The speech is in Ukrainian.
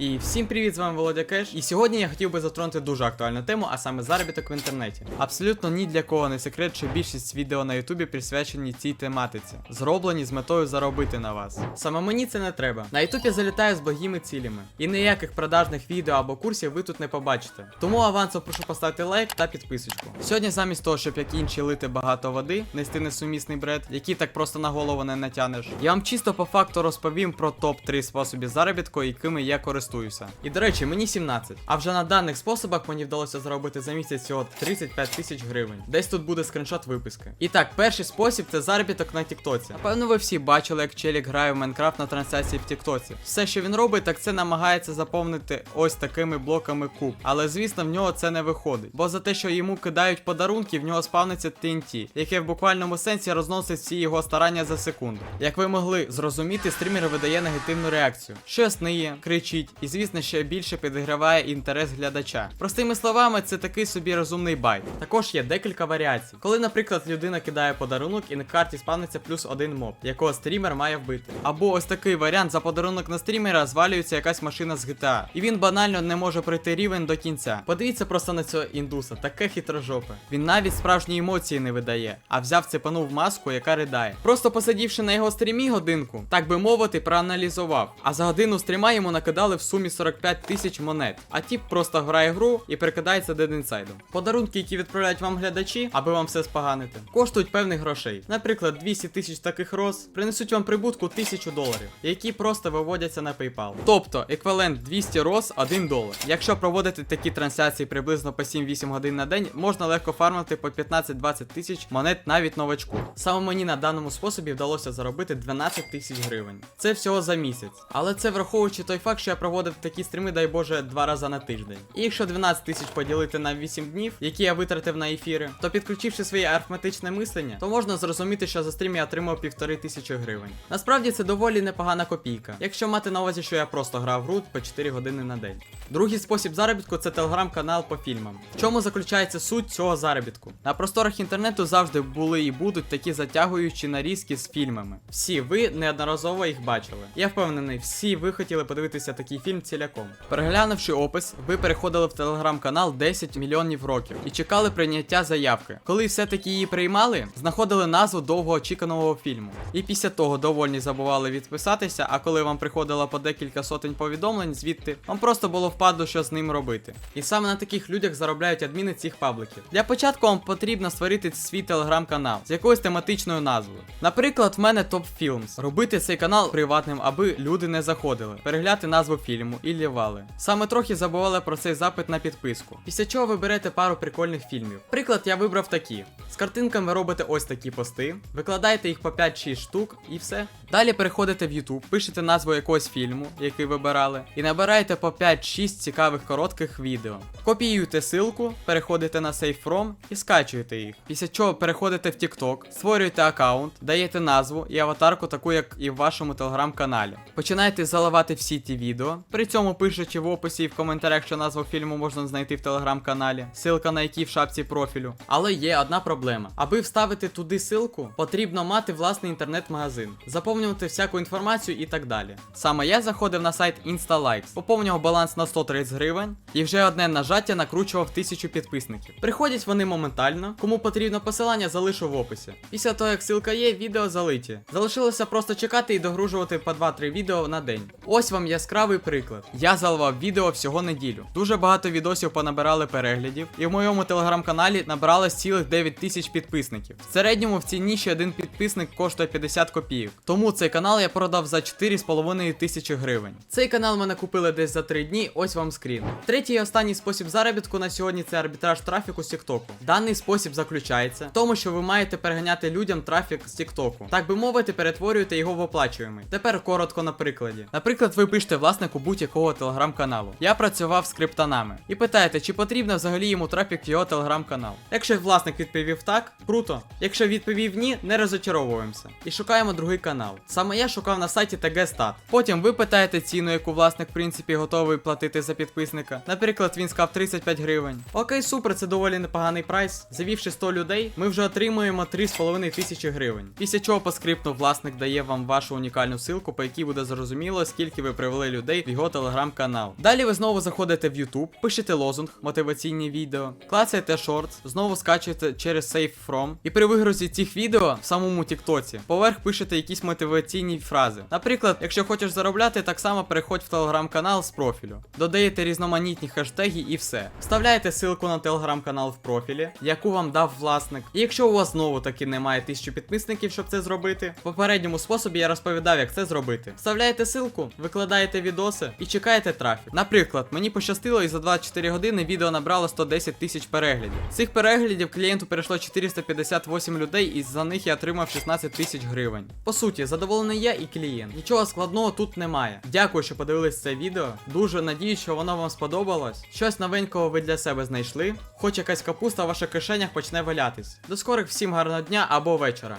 І всім привіт, з вами Володя Кеш. І сьогодні я хотів би затронути дуже актуальну тему, а саме заробіток в інтернеті. Абсолютно ні для кого не секрет, що більшість відео на Ютубі присвячені цій тематиці, зроблені з метою заробити на вас. Саме мені це не треба. На Ютуб я залітаю з благими цілями, і ніяких продажних відео або курсів ви тут не побачите. Тому авансом прошу поставити лайк та підписочку. Сьогодні, замість того, щоб як інші лити багато води, нести несумісний бред, який так просто на голову не натянеш, я вам чисто по факту розповім про топ 3 способи заробітку, якими я користуюся. І до речі, мені 17. А вже на даних способах мені вдалося заробити за місяць всього 35 тисяч гривень. Десь тут буде скріншот виписки. І так, перший спосіб це заробіток на Тіктоці. Напевно, ви всі бачили, як Челік грає в Майнкрафт на трансляції в Тіктоці. Все, що він робить, так це намагається заповнити ось такими блоками куб. Але звісно, в нього це не виходить. Бо за те, що йому кидають подарунки, в нього спавниться TNT, яке в буквальному сенсі розносить всі його старання за секунду. Як ви могли зрозуміти, стрімер видає негативну реакцію. Щось ниє, кричить, і звісно, ще більше підіграває інтерес глядача. Простими словами, це такий собі розумний байт. Також є декілька варіацій. Коли, наприклад, людина кидає подарунок і на карті спавниться плюс один моб, якого стрімер має вбити. Або ось такий варіант за подарунок на стрімера звалюється якась машина з GTA. І він банально не може пройти рівень до кінця. Подивіться просто на цього індуса, таке хитрожопе. Він навіть справжні емоції не видає, а взяв цепанув маску, яка ридає. Просто посидівши на його стрімі годинку, так би мовити, проаналізував. А за годину стріма йому накидали в сумі 45 тисяч монет. А тіп просто грає гру і прикидається дед інсайдом. Подарунки, які відправляють вам глядачі, аби вам все споганити, коштують певних грошей. Наприклад, 200 тисяч таких роз принесуть вам прибутку 1000 доларів, які просто виводяться на PayPal. Тобто еквівалент 200 роз 1 долар. Якщо проводити такі трансляції приблизно по 7-8 годин на день, можна легко фармити по 15-20 тисяч монет навіть новачку. Саме мені на даному способі вдалося заробити 12 тисяч гривень. Це всього за місяць. Але це враховуючи той факт, що я проводив такі стріми, дай Боже, два рази на тиждень. І якщо 12 тисяч поділити на 8 днів, які я витратив на ефіри, то підключивши своє арифметичне мислення, то можна зрозуміти, що за стрім я отримав півтори тисячі гривень. Насправді це доволі непогана копійка, якщо мати на увазі, що я просто грав в гру по 4 години на день. Другий спосіб заробітку це телеграм-канал по фільмам. В чому заключається суть цього заробітку? На просторах інтернету завжди були і будуть такі затягуючі нарізки з фільмами. Всі ви неодноразово їх бачили. Я впевнений, всі ви хотіли подивитися такий фільм ціляком. Переглянувши опис, ви переходили в телеграм-канал 10 мільйонів років і чекали прийняття заявки. Коли все-таки її приймали, знаходили назву довгоочікуваного фільму. І після того довольні забували відписатися, а коли вам приходило по декілька сотень повідомлень звідти, вам просто було впадло, що з ним робити. І саме на таких людях заробляють адміни цих пабликів. Для початку вам потрібно створити свій телеграм-канал з якоюсь тематичною назвою. Наприклад, в мене Top Films. Робити цей канал приватним, аби люди не заходили, перегляти назву фільму і лівали. Саме трохи забували про цей запит на підписку. Після чого ви берете пару прикольних фільмів. Приклад, я вибрав такі. З картинками робите ось такі пости, викладаєте їх по 5-6 штук і все. Далі переходите в YouTube, пишете назву якогось фільму, який вибирали, і набираєте по 5-6 цікавих коротких відео. Копіюєте ссылку, переходите на Save From і скачуєте їх. Після чого переходите в TikTok, створюєте аккаунт, даєте назву і аватарку, таку як і в вашому телеграм-каналі. Починаєте заливати всі ті відео, при цьому пишучи в описі і в коментарях, що назву фільму можна знайти в телеграм-каналі, ссылка на який в шапці профілю. Але є одна проблема. Аби вставити туди ссылку, потрібно мати власний інтернет-магазин, заповнювати всяку інформацію і так далі. Саме я заходив на сайт InstaLikes, поповнював баланс на 130 гривень і вже одне нажаття накручував тисячу підписників. Приходять вони моментально, кому потрібно посилання, залишу в описі. Після того, як ссылка є, відео залиті. Залишилося просто чекати і догружувати по 2-3 відео на день. Ось вам яскравий приклад. Я заливав відео всього неділю. Дуже багато відосів понабирали переглядів, і в моєму телеграм-каналі набралось цілих 9 тисяч підписників. В середньому в цій ніші один підписник коштує 50 копійок. Тому цей канал я продав за 4,5 тисячі гривень. Цей канал мене купили десь за 3 дні, ось вам скрін. Третій і останній спосіб заробітку на сьогодні це арбітраж трафіку з Тіктоку. Даний спосіб заключається в тому, що ви маєте переганяти людям трафік з Тіктоку. Так би мовити, перетворюєте його в оплачуємий. Тепер коротко на прикладі. Наприклад, ви пишете власнику будь-якого телеграм-каналу. Я працював з криптонами. І питаєте, чи потрібно взагалі йому трафік в його телеграм-канал. Якщо власник відповів так, круто. Якщо відповів ні, не розочаровуємося. І шукаємо другий канал. Саме я шукав на сайті TG-Stat. Потім ви питаєте ціну, яку власник в принципі готовий платити за підписника. Наприклад, він сказав 35 гривень. Окей, супер, це доволі непоганий прайс. Завівши 100 людей, ми вже отримуємо 3,5 тисячі гривень. Після чого по скрипту власник дає вам вашу унікальну ссылку, по якій буде зрозуміло, скільки ви привели людей його телеграм-канал. Далі ви знову заходите в YouTube, пишете лозунг, мотиваційні відео, клацаєте шортс, знову скачуєте через Save From. І при вигрузі цих відео в самому Тіктоці поверх пишете якісь мотиваційні фрази. Наприклад, якщо хочеш заробляти, так само переходь в телеграм-канал з профілю. Додаєте різноманітні хештеги і все. Вставляєте ссылку на телеграм-канал в профілі, яку вам дав власник. І якщо у вас знову таки немає тисячі підписників, щоб це зробити, в попередньому способі я розповідав, як це зробити. Вставляєте ссылку, викладаєте відоси і чекаєте трафік. Наприклад, мені пощастило і за 24 години відео набрало 110 тисяч переглядів. Цих переглядів клієнту перейшло 458 людей, і за них я отримав 16 тисяч гривень. По суті, задоволений я і клієнт. Нічого складного тут немає. Дякую, що подивились це відео. Дуже надіюсь, що воно вам сподобалось. Щось новенького ви для себе знайшли. Хоч якась капуста в ваших кишенях почне валятись. До скорих всім гарного дня або вечора.